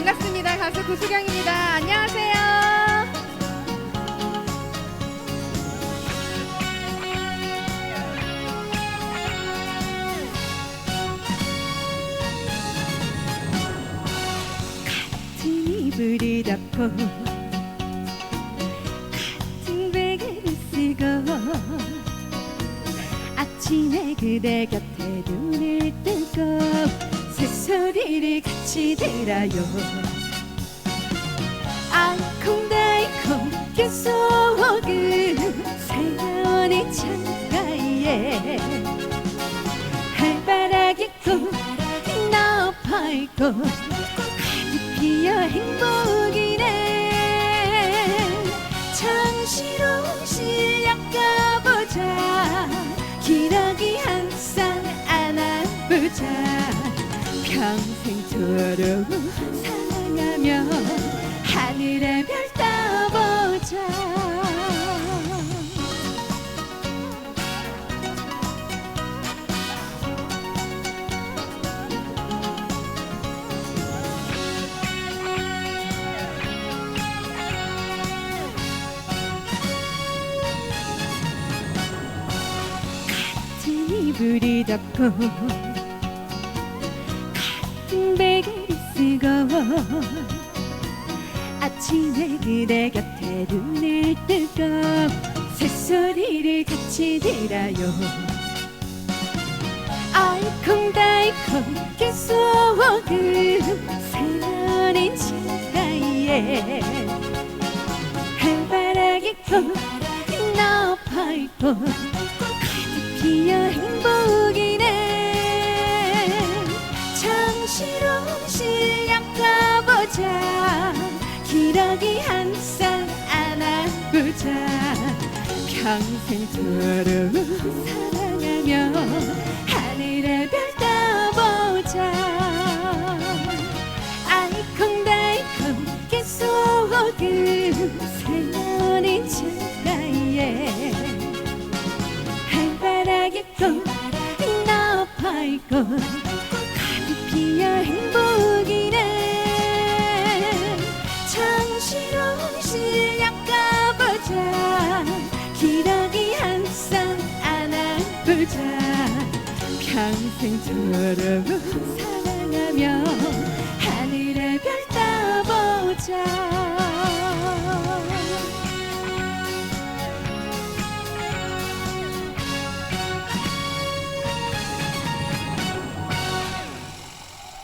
반갑습니다. 가수 구수경입니다. 안녕하세요. 같은 이불을 덮고 같은 베개를 쓰고 아침에 그대 곁에 눈을 뜨고 새소리를 같이 들어요. 알콩달콩 계속은 새로운 창가에 해바라기 꽃 나팔꽃 가득 피어 행복이네. 잠시로 실력 가보자. 기러기 한 쌍 안아보자 평생토록 사랑하며 하늘의 별 따보자. 같은 이불을 덮고 베개를 쓰고 아침에 그대 곁에 눈을 뜨고 새소리를 같이 들어요. 알콩달콩 계속은 새로운 창가에 해바라기 꽃 나팔꽃 가득 피어 행복 실력 가보자 기러기 한 쌍 안아보자. 평생토록 사랑하며 하늘의 별 따보자. 알콩달콩 계속은 새로운 창가에 해바라기 꽃 가득 피어 행복이네. 실력 가보자. 기러기 한 쌍 안아보자. 평생토록 사랑하며 하늘의 별 따보자